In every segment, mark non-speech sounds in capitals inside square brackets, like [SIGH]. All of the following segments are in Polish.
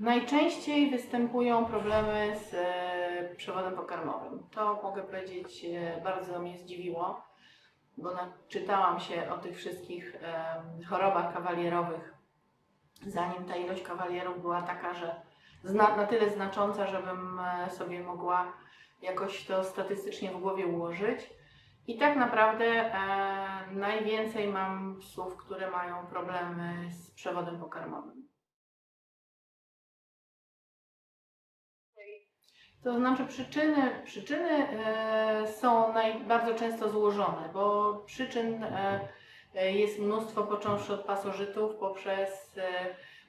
Najczęściej występują problemy z e, przewodem pokarmowym. To mogę powiedzieć, e, bardzo mnie zdziwiło, bo czytałam się o tych wszystkich em, chorobach kawalierowych, zanim ta ilość kawalierów była taka, że na tyle znacząca, żebym e, sobie mogła jakoś to statystycznie w głowie ułożyć. I tak naprawdę e, najwięcej mam psów, które mają problemy z przewodem pokarmowym. To znaczy przyczyny, przyczyny e, są naj, bardzo często złożone, bo przyczyn e, e, jest mnóstwo, począwszy od pasożytów, poprzez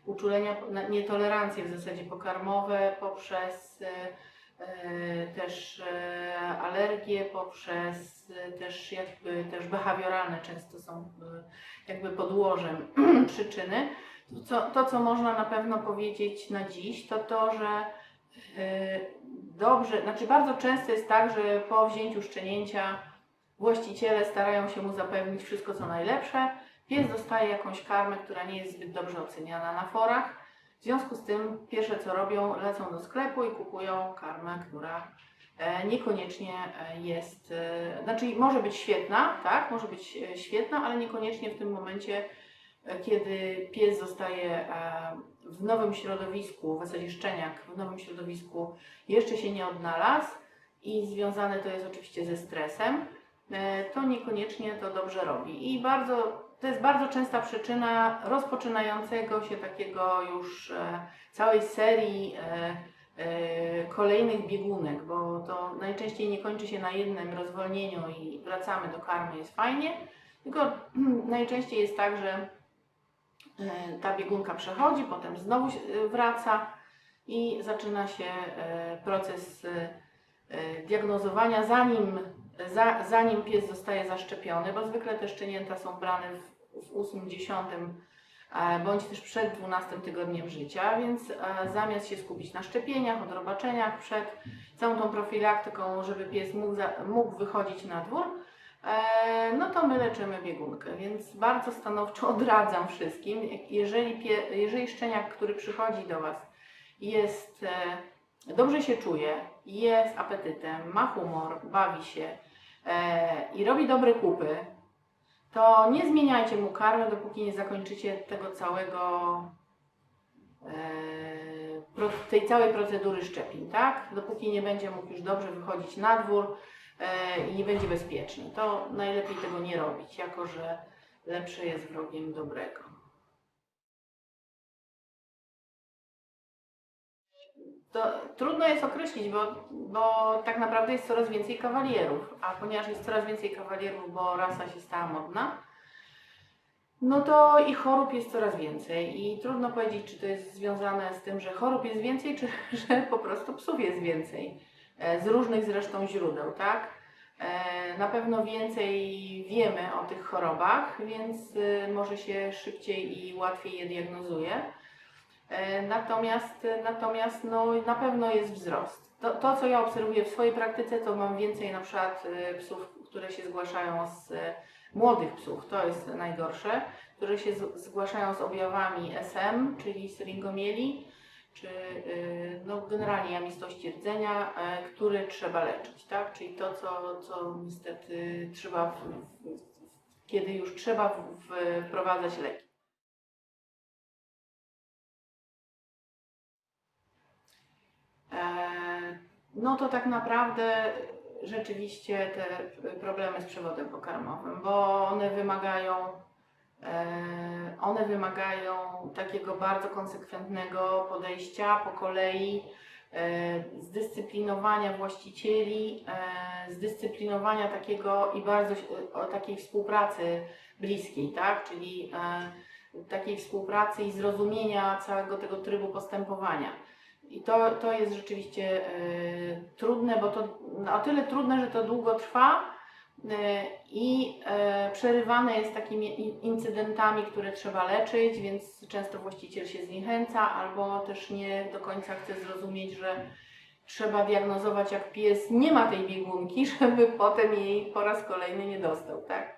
uczulenia, nietolerancje w zasadzie pokarmowe, poprzez też alergie, poprzez też jakby też behawioralne często są jakby podłożem [CLEARS THROAT] przyczyny. To to, co można na pewno powiedzieć na dziś, to to, że dobrze, znaczy bardzo często jest tak, że po wzięciu szczenięcia właściciele starają się mu zapewnić wszystko co najlepsze. Pies dostaje jakąś karmę, która nie jest zbyt dobrze oceniana na forach. W związku z tym pierwsze co robią, lecą do sklepu i kupują karmę, która e, niekoniecznie e, jest, e, znaczy może być świetna, tak, może być e, świetna, ale niekoniecznie w tym momencie, e, kiedy pies zostaje e, w nowym środowisku, w zasadzie szczeniak w nowym środowisku jeszcze się nie odnalazł i związane to jest oczywiście ze stresem, e, to niekoniecznie to dobrze robi. I bardzo, to jest bardzo częsta przyczyna rozpoczynającego się takiego już e, całej serii kolejnych biegunek, bo to najczęściej nie kończy się na jednym rozwolnieniu i wracamy do karmy, jest fajnie, tylko [CLEARS THROAT] najczęściej jest tak, że ta biegunka przechodzi, potem znowu e, wraca i zaczyna się e, proces e, e, diagnozowania, zanim, za, zanim pies zostaje zaszczepiony, bo zwykle te szczenięta są brane w, w 8-10 e, bądź też przed 12 tygodniem życia, więc e, zamiast się skupić na szczepieniach, odrobaczeniach przed całą tą profilaktyką, żeby pies mógł, mógł wychodzić na dwór, e, no to my leczymy biegunkę, więc bardzo stanowczo [LAUGHS] odradzam wszystkim, jeżeli, pie, jeżeli szczeniak, który przychodzi do Was jest, e, dobrze się czuje, jest apetytem, ma humor, bawi się e, i robi dobre kupy, to nie zmieniajcie mu karmy, dopóki nie zakończycie tego całego, e, tej całej procedury szczepień, tak? Dopóki nie będzie mógł już dobrze wychodzić na dwór e, i nie będzie bezpieczny. To najlepiej tego nie robić, jako że lepsze jest wrogiem dobrego. To trudno jest określić, bo, bo tak naprawdę jest coraz więcej kawalierów, a ponieważ jest coraz więcej kawalierów, bo rasa się stała modna, no to i chorób jest coraz więcej i trudno powiedzieć, czy to jest związane z tym, że chorób jest więcej, czy [LAUGHS] że po prostu psów jest więcej. E, Z różnych zresztą źródeł, tak? E, Na pewno więcej wiemy o tych chorobach, więc y, może się szybciej i łatwiej je diagnozuje. E, Natomiast, natomiast no, na pewno jest wzrost. To, to, co ja obserwuję w swojej praktyce, to mam więcej na przykład e, psów, które się zgłaszają z e, młodych psów, to jest najgorsze, które się zgłaszają z objawami SM, czyli syringomieli, czy e, no, generalnie jamistości rdzenia, e, które trzeba leczyć, tak? Czyli to, co, co niestety trzeba, w, w, kiedy już trzeba w, wprowadzać leki. E, No to tak naprawdę rzeczywiście te problemy z przewodem pokarmowym, bo one wymagają, one wymagają takiego bardzo konsekwentnego podejścia po kolei, e, zdyscyplinowania właścicieli, e, zdyscyplinowania takiego i bardzo takiej współpracy bliskiej, tak? Czyli e, takiej współpracy i zrozumienia całego tego trybu postępowania. I to, to jest rzeczywiście e, trudne, bo to o tyle trudne, że to długo trwa e, i e, przerywane jest takimi in- incydentami, które trzeba leczyć, więc często właściciel się zniechęca albo też nie do końca chce zrozumieć, że trzeba diagnozować, jak pies nie ma tej biegunki, [LAUGHS] żeby potem jej po raz kolejny nie dostał, tak?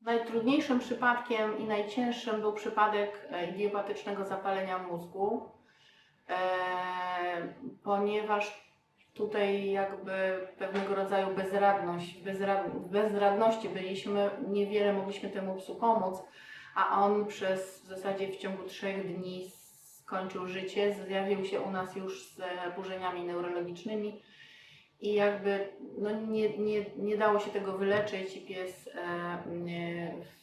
Najtrudniejszym przypadkiem i najcięższym był przypadek e, idiopatycznego zapalenia mózgu, e, ponieważ tutaj jakby pewnego rodzaju bezradność, bezrad, bezradności byliśmy, niewiele mogliśmy temu psu pomóc, a on przez w zasadzie w ciągu trzech dni skończył życie, zjawił się u nas już z burzeniami neurologicznymi i jakby no nie, nie, nie dało się tego wyleczyć i pies e, w,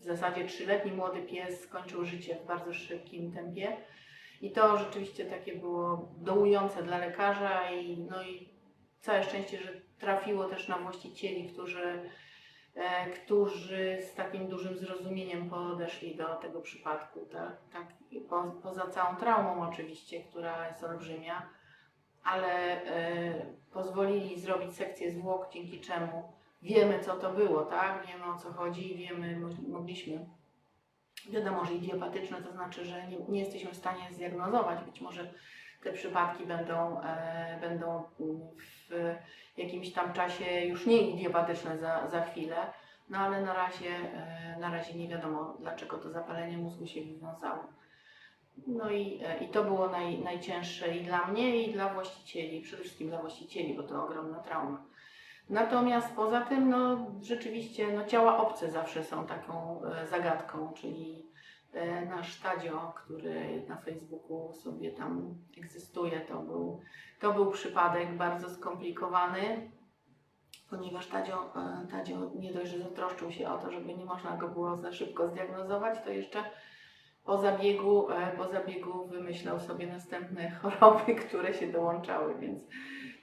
w zasadzie trzyletni młody pies skończył życie w bardzo szybkim tempie. I to rzeczywiście takie było dołujące dla lekarza i, no i całe szczęście, że trafiło też na właścicieli, którzy, e, którzy z takim dużym zrozumieniem podeszli do tego przypadku. Tak, tak, i po, poza całą traumą oczywiście, która jest olbrzymia, ale e, pozwolili zrobić sekcję zwłok, dzięki czemu wiemy co to było, tak? Wiemy o co chodzi, wiemy, mo- mogliśmy Wiadomo, że idiopatyczne to znaczy, że nie, nie jesteśmy w stanie zdiagnozować. Być może te przypadki będą, e, będą w jakimś tam czasie już nie idiopatyczne za, za chwilę, no ale na razie, e, na razie nie wiadomo, dlaczego to zapalenie mózgu się wywiązało. No i, e, i to było naj, najcięższe i dla mnie, i dla właścicieli, przede wszystkim dla właścicieli, bo to ogromna trauma. Natomiast poza tym, no rzeczywiście, no ciała obce zawsze są taką e, zagadką, czyli e, nasz Tadzio, który na Facebooku sobie tam egzystuje, to był, to był przypadek bardzo skomplikowany, ponieważ Tadzio, e, Tadzio nie dość, że zatroszczył się o to, żeby nie można go było za szybko zdiagnozować, to jeszcze po zabiegu, po zabiegu wymyślał sobie następne [LAUGHS] choroby, które się dołączały, więc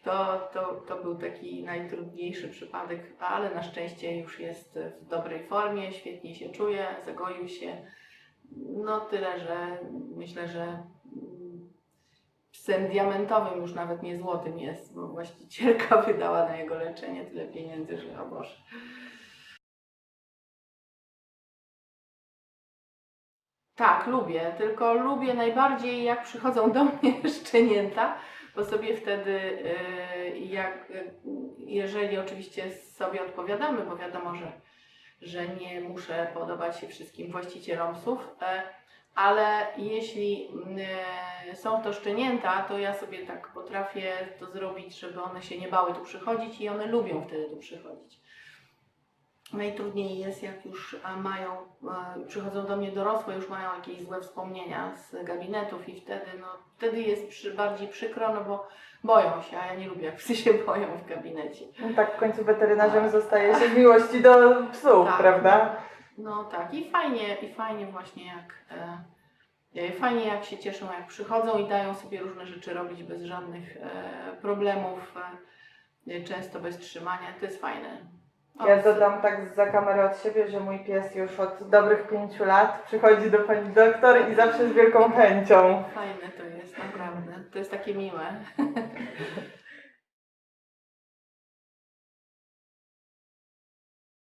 to, to, to był taki najtrudniejszy przypadek, ale na szczęście już jest w dobrej formie, świetnie się czuje, zagoił się. No tyle, że myślę, że mm, psem diamentowym już nawet nie złotym jest, bo właścicielka [LAUGHS] wydała na jego leczenie tyle pieniędzy, że o Boże. Tak, lubię, tylko lubię najbardziej jak przychodzą do [LAUGHS] mnie szczenięta, bo sobie wtedy, y, jak, y, jeżeli oczywiście sobie odpowiadamy, bo wiadomo, że, że nie muszę podobać się wszystkim właścicielom psów, e, ale jeśli y, są to szczenięta, to ja sobie tak potrafię to zrobić, żeby one się nie bały tu przychodzić i one lubią wtedy tu przychodzić. Najtrudniej jest, jak już e, mają, e, przychodzą do mnie dorosłe, już mają jakieś złe wspomnienia z gabinetów i wtedy, no, wtedy jest przy, bardziej przykro, no bo boją się, a ja nie lubię, jak psy się [LAUGHS] boją w gabinecie. No tak w końcu weterynarzem zostaje się w miłości do psów, Tak. prawda? No tak, i fajnie, i fajnie właśnie jak, e, e, fajnie jak się cieszą, jak przychodzą i dają sobie różne rzeczy robić bez żadnych problemów, często bez trzymania, to jest fajne. Ja dodam tak za kamerę od siebie, że mój pies już od dobrych pięciu lat przychodzi do pani doktor i zawsze z wielką chęcią. Fajne to jest, naprawdę. To jest takie miłe.